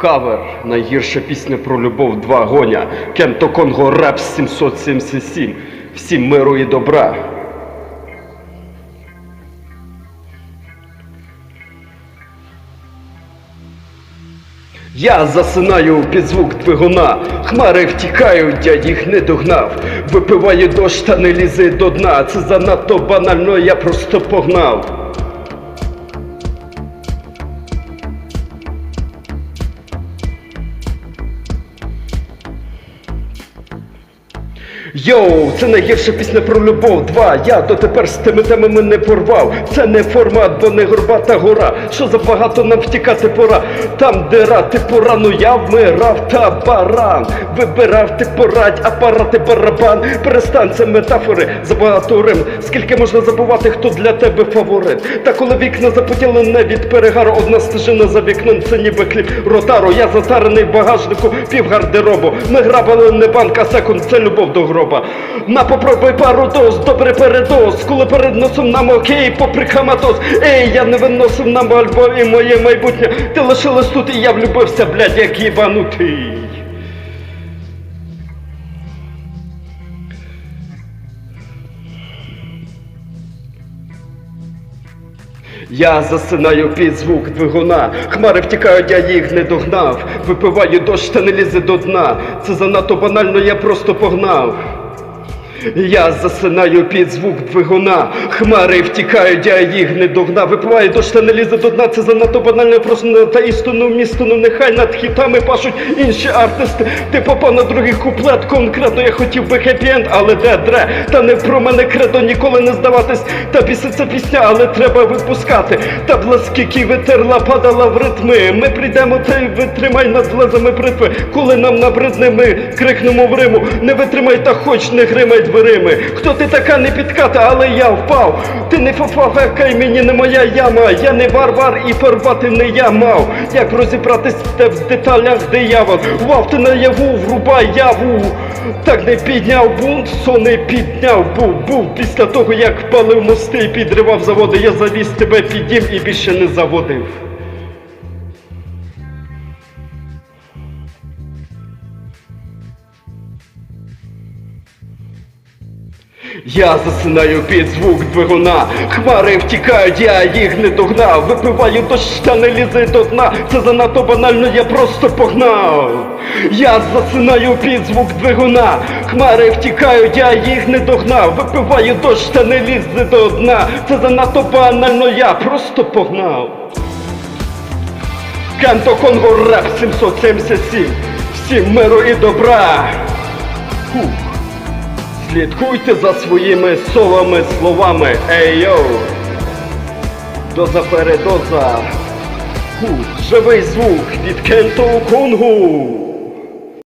Кавер найгірша пісня про любов два гоня. Кенто Конго Реп 777. Всім миру і добра. Я засинаю під звук двигуна, хмари втікають, я їх не догнав. Випиваю дощ та не лізе до дна. Це занадто банально, я просто погнав. Йоу, це найгірша пісня про любов. Два. Я дотепер з тими темами не порвав. Це не формат, бо не горбата гора. Що забагато нам втікати пора. Там, де рати порану, я вмирав та баран. Вибирав ти порадь, апарати барабан. Перестань це метафори, забагато рим. Скільки можна забувати, хто для тебе фаворит? Та коли вікна запотілене від перегару, одна стежина за вікном, це ніби кліп ротару. Я затарений багажнику, пів гардеробу. Ми грабили не банк, а секунд, це любов до гроба. На попробуй пару доз, добре передоз. Коли перед носом нам окей, попри хаматоз. Ей, я не виносив нам альбом і моє майбутнє. Ти лишилась тут, і я влюбився, блядь, як їбанутий. Я засинаю під звук двигуна, хмари втікають, я їх не догнав. Випиваю дощ та не лізе до дна. Це занадто банально, я просто погнав. Я засинаю під звук двигуна, хмари втікають, я їх не догнав. Випиваю дощ не лізе до дна. Це занадто банально, просто та істину місто, ну нехай над хітами пашуть інші артисти. Ти попав на другий куплет, конкретно я хотів би хеппі-енд, але де дре? Та не про мене кредо ніколи не здаватись. Та піситься пісня, але треба випускати. Та блискіки витерла, падала в ритми. Ми прийдемо, та й витримай над лезами бритви. Коли нам набридне, ми крикнемо в Риму. Не витримай та хоч не гримай дверими. Хто ти така не підката, але я впав. Ти не фафафекай, мені не моя яма. Я не варвар і порвати не я мав. Як розібратись в деталях диявол. Вав ти наяву, врубай яву. Так не підняв бунт, сон не підняв був, був після того, як палив мости і підривав заводи. Я завіз тебе під і більше не заводив. Я засинаю під звук двигуна, хмари втікають, я їх не догнав. Випиваю дощ та не лізе до дна. Це занадто банально, я просто погнав. Я засинаю під звук двигуна, хмари втікають, я їх не догнав. Випиваю дощ та не лізе до дна. Це занадто банально, я просто погнав. Канто Конго Реп 777. Всім миру і добра. Фух. Слідкуйте за своїми совами словами. Ей йоу! Доза передоза. Живий звук від Кенту Кунгу.